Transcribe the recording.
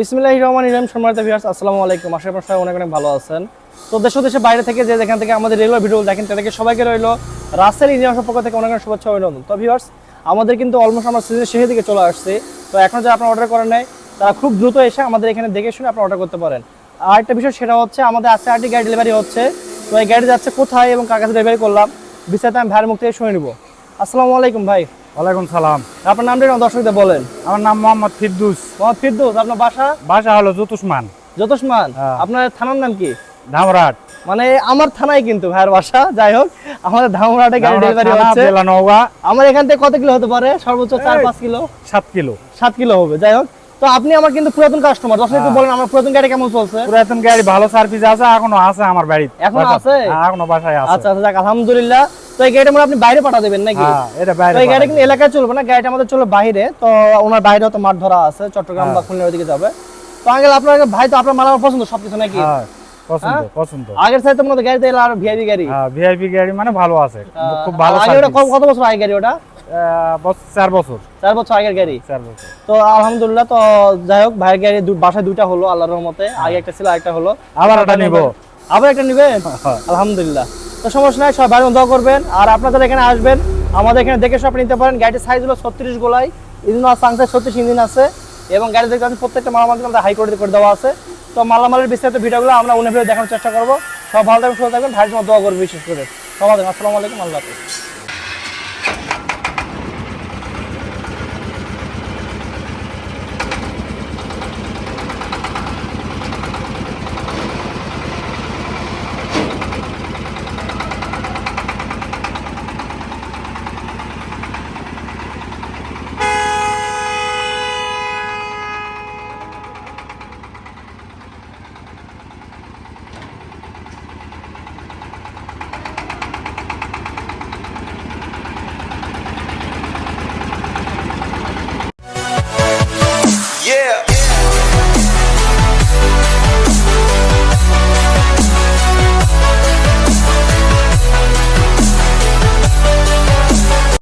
বিসমিল্লাহির রহমান রহিম সম্মানিত ভিউয়ার্স আসসালামু আলাইকুম। আশা করি সবাই অনেক অনেক ভালো আছেন। তো দেশ ও দেশের বাইরে থেকে যে যেখান থেকে আমাদের রেগুলার ভিডিও দেখেন, তাদেরকে সবাইকে রইল রাসেল ইঞ্জিনিয়ার পক্ষ থেকে অনেক অনেক শুভেচ্ছা অভিনন্দন। তো ভিউয়ার্স আমাদের কিন্তু অলমোস্ট আমরা সিজনের শেষের দিকে চলে আসছে। তো এখন যারা আপনার অর্ডার করেন নাই, তারা খুব দ্রুত এসে আমাদের এখানে দেখে শুনে আপনারা অর্ডার করতে পারেন। আর একটা বিষয়, সেটা হচ্ছে আমাদের আজকে আরটি গাড়ি ডেলিভারি হচ্ছে। তো এই গাড়ি যাচ্ছে কোথায় এবং কার কাছে ডেলিভারি করলাম, বিস্তারিত আমি ভাইয়ের মুখ থেকে শুনে নিব। আসসালামু আলাইকুম ভাই। ওয়ালাইকুম সালাম। আপনার নামটা দর্শকদের বলেন। আমার নাম মোহাম্মদ ফিরদুস। মোহাম্মদ ফিরদৌস আপনার বাসা? বাসা হলো হ্যাঁ। আপনার থানার নাম কি? ধামরাট। মানে আমার থানায় কিন্তু ভাইয়ের বাসা যাই হোক আমাদের ধামরাটে গাড়ি ডেলিভারি হচ্ছে। জেলা নওগাঁ। আমার এখান থেকে কত কিলো হতে পারে? সর্বোচ্চ চার এই। পাঁচ কিলো? সাত কিলো। সাত কিলো হবে যাই হোক। তো আপনি আমার কিন্তু পুরাতন কাস্টমার দশ একটু হ্যাঁ। বলেন আমার পুরাতন গাড়ি কেমন চলছে? পুরাতন গাড়ি ভালো সার্ভিস আছে এখনও আছে আমার বাড়িতে। এখনও আছে? হ্যাঁ, এখনও বাসায় আছে। আচ্ছা আচ্ছা যাক আলহামদুলিল্লাহ। তো এই গাড়িটা আপনি বাইরে পাঠা দেবেন নাকি? হ্যাঁ এটা বাইরে এই গাড়ি কিন্তু এলাকায় চলবে না গাড়িটা আমাদের চলবে বাইরে। তো ওনার বাইরে তো মাঠ ধরা আছে চট্টগ্রাম বা হ্যাঁ। খুলনার ওদিকে যাবে। তো আঙ্কেল আপনার ভাই তো আপনার মাল পছন্দ সবকিছু নাকি? হ্যাঁ পছন্দ? পছন্দ। আগের সাইড তো মনে হয় আর ভিআইপি গাড়ি। হ্যাঁ ভিআইপি গাড়ি মানে ভালো আছে খুব ভালো আগে ওটা কত- বছর আগে গাড়ি ওটা? চার বছর। চার বছর আগের গাড়ি? চার বছর। তো আলহামদুলিল্লাহ তো যাই হোক ভাইয়ের গাড়ি বাসায় দুইটা হলো আল্লাহর রহমতে। আগে একটা ছিল আরেকটা হলো। আবার একটা নিব। আবার একটা নিবেন। আলহামদুলিল্লাহ। তো সমস্যা নাই, সবাই বাড়ি দোয়া করবেন। আর আপনাদের এখানে আসবেন, আমাদের এখানে দেখে সব নিতে পারেন। গাড়ির সাইজ হলো ছত্রিশ গোলাই ইঞ্জিন সাংসার ছত্রিশ ইঞ্জিন আছে, এবং গাড়ি দেখতে পাচ্ছেন প্রত্যেকটা মালামাল আমাদের হাই কোয়ালিটি করে দেওয়া আছে। তো মালামালের বিস্তারিত ভিডিওগুলো আমরা উনি ভিডিও দেখানোর চেষ্টা করব। সব ভালো থাকবেন, সুস্থ থাকবেন, ভাইয়ের জন্য দোয়া করব বিশেষ করে। সবাই আসসালামু আলাইকুম, আল্লাহ হাফেজ।